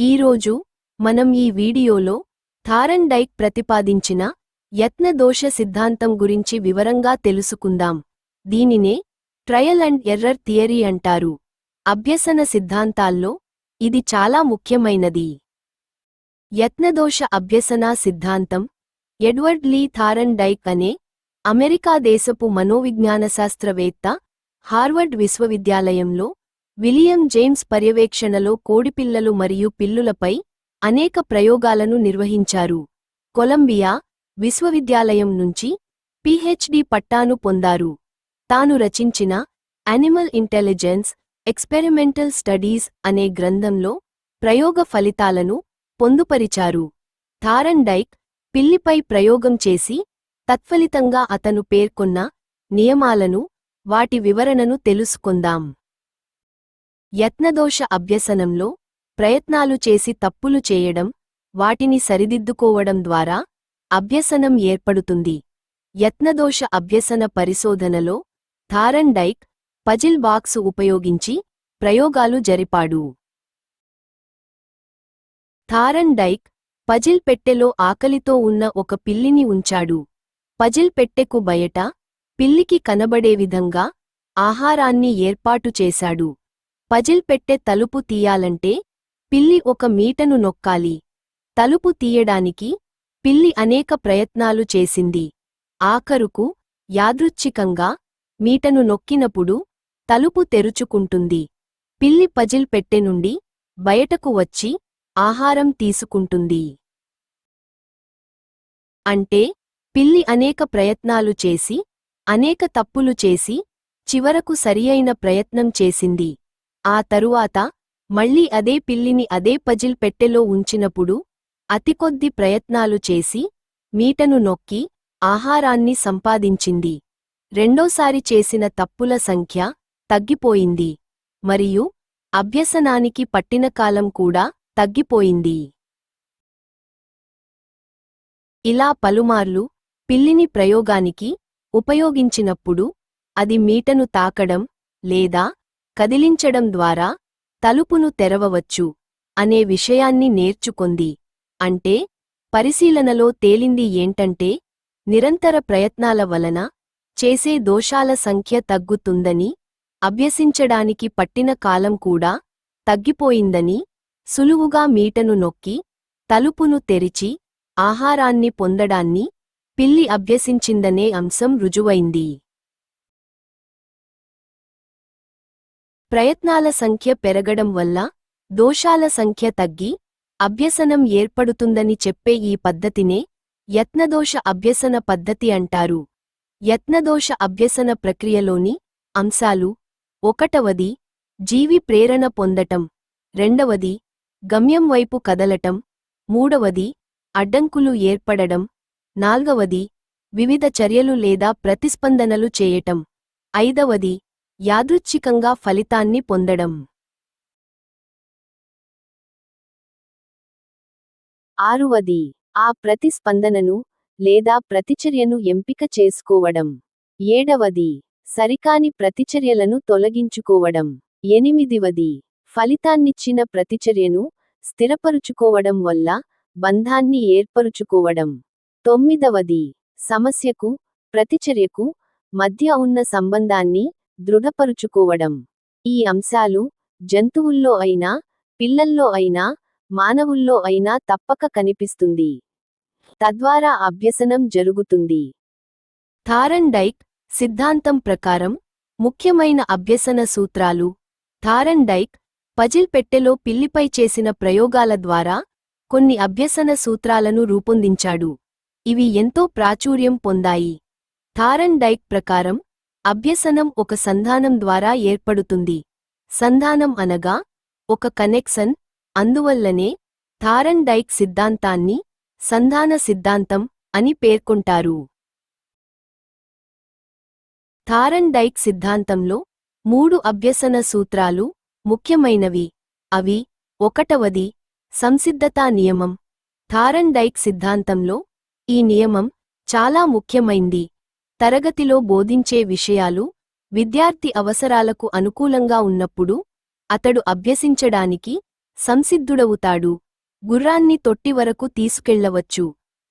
ఈరోజు మనం ఈ వీడియోలో థారన్ డైక్ ప్రతిపాదించిన యత్నదోష సిద్ధాంతం గురించి వివరంగా తెలుసుకుందాం. దీనినే ట్రయల్ అండ్ ఎర్రర్ థియరీ అంటారు. అభ్యసన సిద్ధాంతాల్లో ఇది చాలా ముఖ్యమైనది. యత్నదోష అభ్యసన సిద్ధాంతం ఎడ్వర్డ్ లీ థారన్ డైక్ అనే అమెరికా దేశపు మనోవిజ్ఞాన శాస్త్రవేత్త హార్వర్డ్ విశ్వవిద్యాలయంలో విలియం జేమ్స్ పర్యవేక్షణలో కోడిపిల్లలు మరియు పిల్లులపై అనేక ప్రయోగాలను నిర్వహించారు. కొలంబియా విశ్వవిద్యాలయం నుంచి పిహెచ్డి పట్టాను పొందారు. తాను రచించిన యానిమల్ ఇంటెలిజెన్స్ ఎక్స్పెరిమెంటల్ స్టడీస్ అనే గ్రంథంలో ప్రయోగ ఫలితాలను పొందుపరిచారు. థారన్ డైక్ పిల్లిపై ప్రయోగం చేసి తత్ఫలితంగా అతను పేర్కొన్న నియమాలను వాటి వివరణను తెలుసుకుందాం. యత్నదోష అభ్యసనంలో ప్రయత్నాలు చేసి తప్పులు చేయడం వాటిని సరిదిద్దుకోవడం ద్వారా అభ్యసనం ఏర్పడుతుంది. యత్నదోష అభ్యసన పరిశోధనలో థారన్ డైక్ పజిల్ బాక్స్ ఉపయోగించి ప్రయోగాలు జరిపాడు. థారన్ డైక్ పజిల్ పెట్టెలో ఆకలితో ఉన్న ఒక పిల్లిని ఉంచాడు. పజిల్ పెట్టెకు బయట పిల్లికి కనబడే విధంగా ఆహారాన్ని ఏర్పాటు చేశాడు. పజిల్ పెట్టె తలుపు తీయాలంటే పిల్లి ఒక మీటను నొక్కాలి. తలుపు తీయడానికి పిల్లి అనేక ప్రయత్నాలు చేసింది. ఆఖరుకు యాదృచ్ఛికంగా మీటను నొక్కినప్పుడు తలుపు తెరుచుకుంటుంది. పిల్లి పజిల్ పెట్టె నుండి బయటకు వచ్చి ఆహారం తీసుకుంటుంది. అంటే పిల్లి అనేక ప్రయత్నాలు చేసి అనేక తప్పులు చేసి చివరకు సరియైన ప్రయత్నం చేసింది. ఆ తరువాత మళ్ళీ అదే పిల్లిని అదే పజిల్ పెట్టెలో ఉంచినప్పుడు అతికొద్ది ప్రయత్నాలు చేసి మీటను నొక్కి ఆహారాన్ని సంపాదించింది. రెండోసారి చేసిన తప్పుల సంఖ్య తగ్గిపోయింది. మరియు అభ్యసనానికి పట్టిన కాలం కూడా తగ్గిపోయింది. ఇలా పలుమార్లు పిల్లిని ప్రయోగానికి ఉపయోగించినప్పుడు అది మీటను తాకడం లేదా కదిలించడం ద్వారా తలుపును తెరవవచ్చు అనే విషయాన్ని నేర్చుకొంది. అంటే పరిశీలనలో తేలింది ఏంటంటే నిరంతర ప్రయత్నాల వలన చేసే దోషాల సంఖ్య తగ్గుతుందని అభ్యసించడానికి పట్టిన కాలం కూడా తగ్గిపోయిందని సులువుగా మీటను నొక్కి తలుపును తెరిచి ఆహారాన్ని పొందడాన్ని పిల్లి అభ్యసించిందనే అంశం రుజువైంది. ప్రయత్నాల సంఖ్య పెరగడం వల్ల దోషాల సంఖ్య తగ్గి అభ్యసనం ఏర్పడుతుందని చెప్పే ఈ పద్ధతినే యత్నదోష అభ్యసన పద్ధతి అంటారు. యత్నదోష అభ్యసన ప్రక్రియలోని అంశాలు ఒకటవది జీవి ప్రేరణ పొందటం రెండవది గమ్యం వైపు కదలటం మూడవది అడ్డంకులు ఏర్పడడం నాల్గవది వివిధ చర్యలు లేదా ప్రతిస్పందనలు చేయటం ఐదవది యాదృచ్ఛికంగా ఫలితాన్ని పొందడం. ఆరువది ఆ ప్రతిస్పందనను లేదా ప్రతిచర్యను ఎంపిక చేసుకోవడం. ఏడవది సరికాని ప్రతిచర్యలను తొలగించుకోవడం. ఎనిమిదివది ఫలితాన్నిచ్చిన ప్రతిచర్యను స్థిరపరుచుకోవడం వల్ల బంధాన్ని ఏర్పరుచుకోవడం. తొమ్మిదవది సమస్యకు ప్రతిచర్యకు మధ్య ఉన్న సంబంధాన్ని దృఢపరుచుకోవడం. ఈ అంశాలు జంతువుల్లో అయినా పిల్లల్లో అయినా మానవుల్లో అయినా తప్పక కనిపిస్తుంది. తద్వారా అభ్యసనం జరుగుతుంది. థారన్ డైక్ సిద్ధాంతం ప్రకారం ముఖ్యమైన అభ్యసన సూత్రాలు. థారన్ డైక్ పజిల్ పెట్టెలో పిల్లిపై చేసిన ప్రయోగాల ద్వారా కొన్ని అభ్యసన సూత్రాలను రూపొందించాడు. ఇవి ఎంతో ప్రాచుర్యం పొందాయి. థారన్ డైక్ ప్రకారం అభ్యసనం ఒక సంధానం ద్వారా ఏర్పడుతుంది. సంధానం అనగా ఒక కనెక్షన్ అందువల్లనే థారన్ డైక్ సిద్ధాంతాన్ని సంధాన సిద్ధాంతం అని పేర్కొంటారు. థారన్ డైక్ సిద్ధాంతంలో మూడు అభ్యసన సూత్రాలు ముఖ్యమైనవి. అవి ఒకటవది సంసిద్ధతా నియమం. థారన్ డైక్ సిద్ధాంతంలో ఈ నియమం చాలా ముఖ్యమైంది. తరగతిలో బోధించే విషయాలు విద్యార్థి అవసరాలకు అనుకూలంగా ఉన్నప్పుడు అతడు అభ్యసించడానికి సంసిద్ధుడవుతాడు. గుర్రాన్ని తొట్టి వరకు తీసుకెళ్ళవచ్చు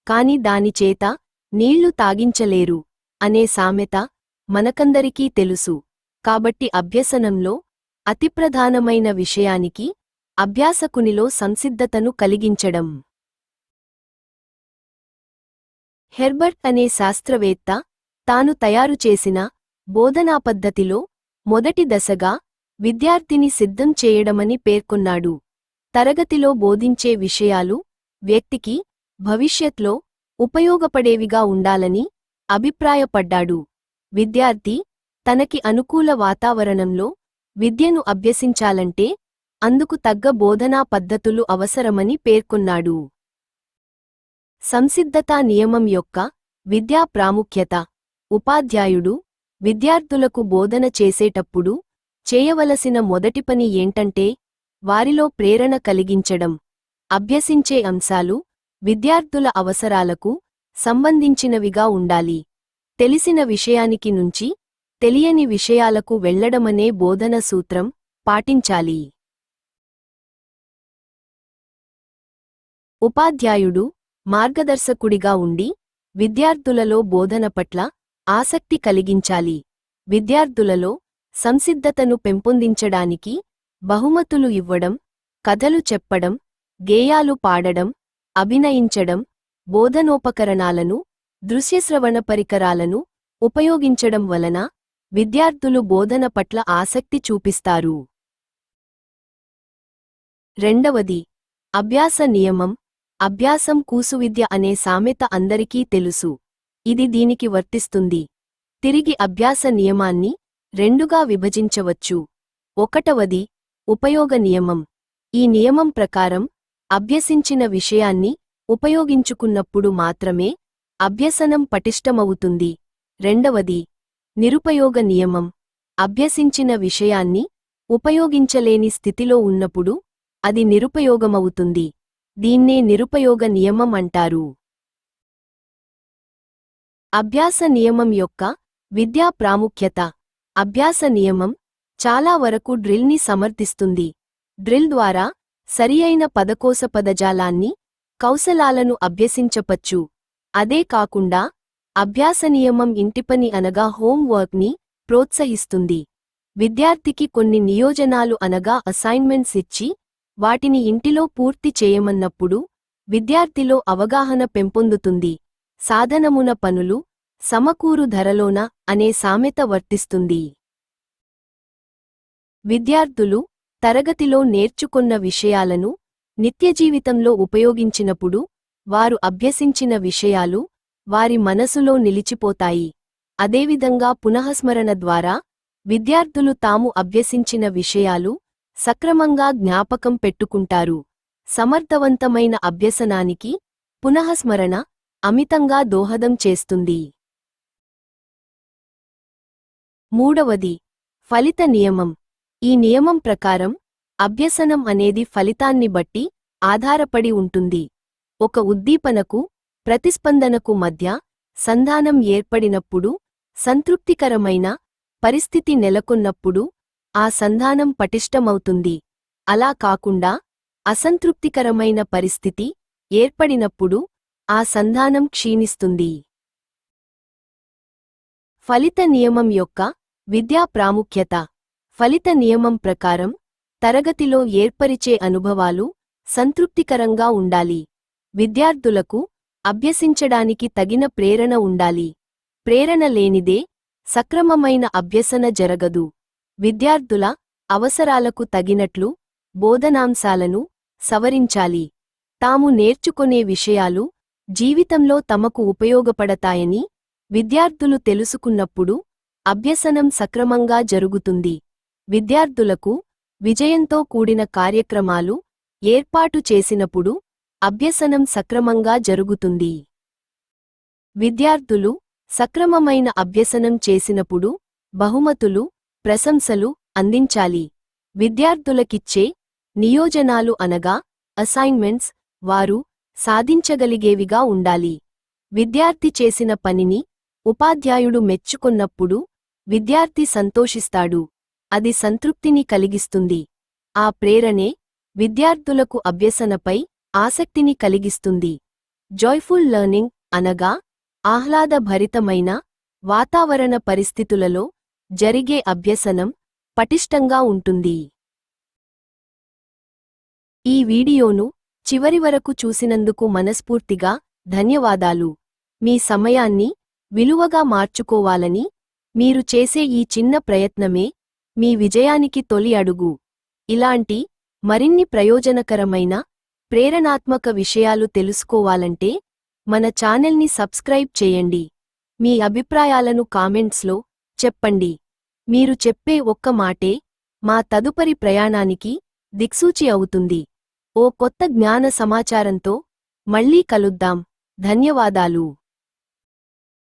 కాని దానిచేత నీళ్ళు తాగించలేరు అనే సామెత మనకందరికీ తెలుసు. కాబట్టి అభ్యసనంలో అతి ప్రధానమైన విషయానికి అభ్యాసకునిలో సంసిద్ధతను కలిగించడం. హెర్బర్ట్ అనే శాస్త్రవేత్త తాను తయారు చేసిన బోధనా పద్ధతిలో మొదటి దశగా విద్యార్థిని సిద్ధం చేయడమని పేర్కొన్నాడు. తరగతిలో బోధించే విషయాలు వ్యక్తికి భవిష్యత్లో ఉపయోగపడేవిగా ఉండాలని అభిప్రాయపడ్డాడు. విద్యార్థి తనకి అనుకూల వాతావరణంలో విద్యను అభ్యసించాలంటే అందుకు తగ్గ బోధనా పద్ధతులు అవసరమని పేర్కొన్నాడు. సంసిద్ధతా నియమం యొక్క విద్యా ప్రాముఖ్యత ఉపాధ్యాయుడు విద్యార్థులకు బోధన చేసేటప్పుడు చేయవలసిన మొదటి పని ఏంటంటే వారిలో ప్రేరణ కలిగించడం. అభ్యసించే అంశాలు విద్యార్థుల అవసరాలకు సంబంధించినవిగా ఉండాలి. తెలిసిన విషయానికి నుంచి తెలియని విషయాలకు వెళ్ళడమనే బోధన సూత్రం పాటించాలి. ఉపాధ్యాయుడు మార్గదర్శకుడిగా ఉండి విద్యార్థులలో బోధన పట్ల ఆసక్తి కలిగించాలి. విద్యార్థులలో సంసిద్ధతను పెంపొందించడానికి బహుమతులు ఇవ్వడం కథలు చెప్పడం గేయాలు పాడడం అభినయించడం బోధనోపకరణాలను దృశ్యశ్రవణ పరికరాలను ఉపయోగించడం వలన విద్యార్థులు బోధన పట్ల ఆసక్తి చూపిస్తారు. రెండవది అభ్యాస నియమం అభ్యాసం కూసువిద్య అనే సామెత అందరికీ తెలుసు. ఇది దీనికి వర్తిస్తుంది. తిరిగి అభ్యాస నియమాన్ని రెండుగా విభజించవచ్చు. ఒకటవది ఉపయోగ నియమం. ఈ నియమం ప్రకారం అభ్యసించిన విషయాన్ని ఉపయోగించుకున్నప్పుడు మాత్రమే అభ్యసనం పటిష్టమవుతుంది. రెండవది నిరుపయోగ నియమం. అభ్యసించిన విషయాన్ని ఉపయోగించలేని స్థితిలో ఉన్నప్పుడు అది నిరుపయోగమవుతుంది. దీన్నే నిరుపయోగ నియమం అంటారు. అభ్యాస నియమం యొక్క విద్యా ప్రాముఖ్యత. అభ్యాస నియమం చాలా వరకు డ్రిల్ని సమర్థిస్తుంది. డ్రిల్ ద్వారా సరియైన పదకోశ పదజాలాన్ని కౌశలాలను అభ్యసించపచ్చు అదే కాకుండా అభ్యాస నియమం ఇంటిపని అనగా హోంవర్క్ని ప్రోత్సహిస్తుంది. విద్యార్థికి కొన్ని నియోజనాలు అనగా అసైన్మెంట్స్ ఇచ్చి వాటిని ఇంటిలో పూర్తి చేయమన్నప్పుడు విద్యార్థిలో అవగాహన పెంపొందుతుంది. సాధనమున పనులు సమకూరు ధరలోన అనే సామెత వర్తిస్తుంది. విద్యార్థులు తరగతిలో నేర్చుకున్న విషయాలను నిత్యజీవితంలో ఉపయోగించినప్పుడు వారు అభ్యసించిన విషయాలు వారి మనసులో నిలిచిపోతాయి. అదేవిధంగా పునఃస్మరణ ద్వారా విద్యార్థులు తాము అభ్యసించిన విషయాలు సక్రమంగా జ్ఞాపకం పెట్టుకుంటారు. సమర్థవంతమైన అభ్యసనానికి పునఃస్మరణ అమితంగా దోహదం చేస్తుంది. మూడవది ఫలిత నియమం. ఈ నియమం ప్రకారం అభ్యసనం అనేది ఫలితాన్ని బట్టి ఆధారపడి ఉంటుంది. ఒక ఉద్దీపనకు ప్రతిస్పందనకు మధ్య సంధానం ఏర్పడినప్పుడు సంతృప్తికరమైన పరిస్థితి నెలకొన్నప్పుడు ఆ సంధానం పటిష్టమవుతుంది. అలా కాకుండా అసంతృప్తికరమైన పరిస్థితి ఏర్పడినప్పుడు ఆ సంధానం క్షీణిస్తుంది. ఫలిత నియమం యొక్క విద్యా ప్రాముఖ్యత. ఫలిత నియమం ప్రకారం తరగతిలో ఏర్పరిచే అనుభవాలు సంతృప్తికరంగా ఉండాలి. విద్యార్థులకు అభ్యసించడానికి తగిన ప్రేరణ ఉండాలి. ప్రేరణ లేనిదే సక్రమమైన అభ్యసన జరగదు. విద్యార్థుల అవసరాలకు తగినట్లు బోధనాంశాలను సవరించాలి. తాము నేర్చుకునే విషయాలు జీవితంలో తమకు ఉపయోగపడతాయని విద్యార్థులు తెలుసుకున్నప్పుడు అభ్యసనం సక్రమంగా జరుగుతుంది. విద్యార్థులకు విజయంతో కూడిన కార్యక్రమాలు ఏర్పాటు చేసినప్పుడు అభ్యసనం సక్రమంగా జరుగుతుంది. విద్యార్థులు సక్రమమైన అభ్యసనం చేసినప్పుడు బహుమతులు ప్రశంసలు అందించాలి. విద్యార్థులకిచ్చే నియోజనాలు అనగా అసైన్మెంట్స్ వారు సాధించగలిగేవిగా ఉండాలి. విద్యార్థి చేసిన పనిని ఉపాధ్యాయుడు మెచ్చుకున్నప్పుడు విద్యార్థి సంతోషిస్తాడు. అది సంతృప్తిని కలిగిస్తుంది. ఆ ప్రేరణే విద్యార్థులకు అభ్యసనపై ఆసక్తిని కలిగిస్తుంది. జాయ్ఫుల్ లెర్నింగ్ అనగా ఆహ్లాదభరితమైన వాతావరణ పరిస్థితులలో జరిగే అభ్యసనం పటిష్టంగా ఉంటుంది. ఈ వీడియోను చివరి వరకు చూసినందుకు మనస్ఫూర్తిగా ధన్యవాదాలు. మీ సమయాన్ని విలువగా మార్చుకోవాలని మీరు చేసే ఈ చిన్న ప్రయత్నమే మీ విజయానికి తొలి అడుగు. ఇలాంటి మరిన్ని ప్రయోజనకరమైన ప్రేరణాత్మక విషయాలు తెలుసుకోవాలంటే మన ఛానల్ని సబ్స్క్రైబ్ చేయండి. మీ అభిప్రాయాలను కామెంట్స్లో చెప్పండి. మీరు చెప్పే ఒక్క మాటే మా తదుపరి ప్రయాణానికి దిక్సూచి అవుతుంది. ఓ కొత్త జ్ఞాన సమాచారంతో మళ్ళీ కలుద్దాం. ధన్యవాదాలు.